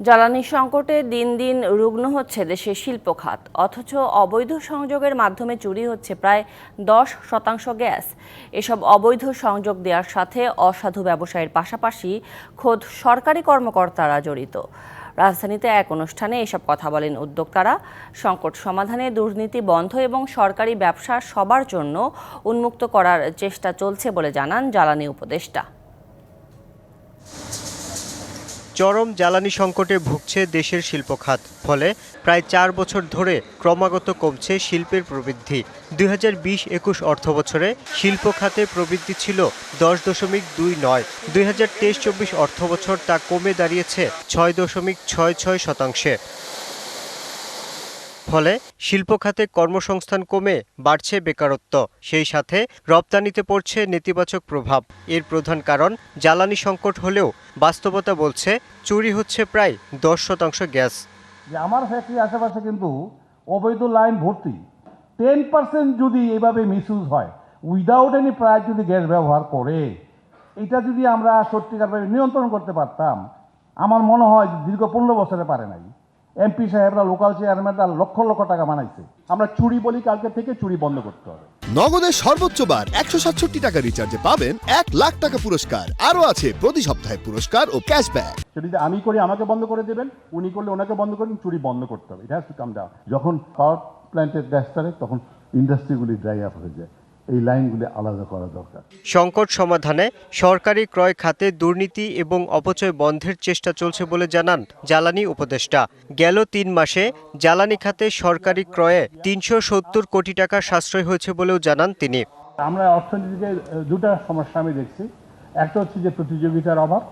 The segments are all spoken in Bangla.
জ্বালানি সংকটে দিন দিন রুগ্ন হচ্ছে দেশের শিল্প খাত। অথচ অবৈধ সংযোগের মাধ্যমে চুরি হচ্ছে প্রায় দশ শতাংশ গ্যাস। এসব অবৈধ সংযোগ দেওয়ার সাথে অসাধু ব্যবসায়ের পাশাপাশি খোদ সরকারি কর্মকর্তারা জড়িত। রাজধানীতে এক অনুষ্ঠানে এসব কথা বলেন উদ্যোক্তারা। সংকট সমাধানে দুর্নীতি বন্ধ এবং সরকারি ব্যবসা সবার জন্য উন্মুক্ত করার চেষ্টা চলছে বলে জানান জ্বালানি উপদেষ্টা। চরম জ্বালানি সংকটে ভুগছে দেশের শিল্প খাত। ফলে প্রায় চার বছর ধরে ক্রমাগত কমছে শিল্পের প্রবৃদ্ধি। দুই হাজার বিশ একুশ অর্থ বছরে শিল্প খাতে প্রবৃদ্ধি ছিল দশ দশমিক দুই নয়। দুই হাজার তেইশ চব্বিশ অর্থ বছর তা কমে দাঁড়িয়েছে ছয় দশমিক ছয় ছয় শতাংশে। ফলে শিল্প খাতে কর্মসংস্থান কমে বাড়ছে বেকারত্ব। সেই সাথে রপ্তানিতে পড়ছে নেতিবাচক প্রভাব। এর প্রধান কারণ জ্বালানি সংকট হলেও বাস্তবতা বলছে চুরি হচ্ছে প্রায় দশ শতাংশ গ্যাস। আমার ফ্যাক্টরির আশেপাশে কিন্তু অবৈধ লাইন ভর্তি। টেন পার্সেন্ট যদি এভাবে মিসইউজ হয়, উইদাউট এনি প্রাইস যদি গ্যাস ব্যবহার করে, এটা যদি আমরা সত্যিকারভাবে নিয়ন্ত্রণ করতে পারতাম, আমার মনে হয় দীর্ঘ পনেরো বছরে পারে নাই। এমপি সাহেবরা লোকাল চেয়ারম্যানরা লক্ষ লক্ষ টাকা বানাইছে। আমরা চুরি বলি কালকে থেকে চুরি বন্ধ করতে হবে। নগদের সর্বোচ্চ বার একশো সাতষট্টি টাকা রিচার্জে পাবেন এক লাখ টাকা পুরস্কার। আরও আছে প্রতি সপ্তাহে পুরস্কার ও ক্যাশব্যাক সেটা যদি আমি করি আমাকে বন্ধ করে দেবেন উনি করলে ওনাকে বন্ধ করবেন চুরি বন্ধ করতে হবে। এটা হ্যাজ টু কাম ডাউন যখন পাওয়ার প্ল্যান্টের গ্যাস তখন ইন্ডাস্ট্রিগুলি ড্রাই আপ হয়ে যায়। এই লাইনগুলি আলাদা করা দরকার। সংকট সমাধানে সরকারি ক্রয় খাতে দুর্নীতি এবং অপচয় বন্ধের চেষ্টা চলছে বলে জানান জ্বালানি উপদেষ্টা। গেল তিন মাসে জ্বালানি খাতে সরকারি ক্রয়ে তিনশো সত্তর কোটি টাকা সাশ্রয় হয়েছে বলেও জানান তিনি। আমরা অর্থনীতিতে আহ, দুটা সমস্যা আমি দেখছি। একটা হচ্ছে যে প্রতিযোগিতার অভাব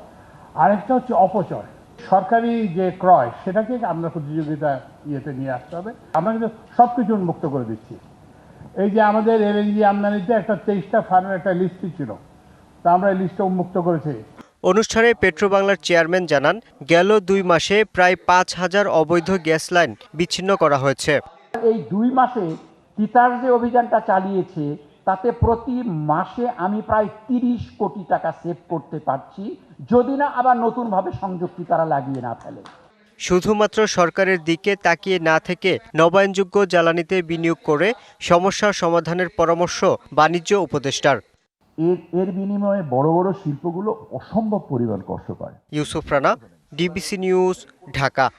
আরেকটা হচ্ছে অপচয়। সরকারি যে ক্রয় সেটাকে আমরা প্রতিযোগিতা ইয়েতে নিয়ে আসতে হবে। আমরা কিন্তু সব কিছু উন্মুক্ত করে দিচ্ছি। এই যে আমাদের এলএনজি আমদানিতে একটা তেইশটা ফার্মের একটা লিস্টই ছিল। তা আমরা এই লিস্টটা উন্মুক্ত করেছি। অনুষ্ঠানে পেট্রোবাংলার চেয়ারম্যান জানান গেল দুই মাসে প্রায় পাঁচ হাজার অবৈধ গ্যাস লাইন বিচ্ছিন্ন করা হয়েছে। এই দুই মাসে তিতার যে অভিযানটা চালিয়েছে তাতে প্রতি মাসে আমি প্রায় তিরিশ কোটি টাকা সেভ করতে পারছি। যদি না আবার নতুনভাবে সংযুক্তি তারা লাগিয়ে না ফেলে। শুধুমাত্র সরকারের দিকে তাকিয়ে না থেকে নবায়নযোগ্য জ্বালানিতে বিনিয়োগ করে সমস্যা সমাধানের পরামর্শ বাণিজ্য উপদেষ্টার। এর এর বিনিময়ে বড় বড় শিল্পগুলো অসম্ভব পরিমাণ কষ্ট পায়। Yusuf Rana DBC news Dhaka.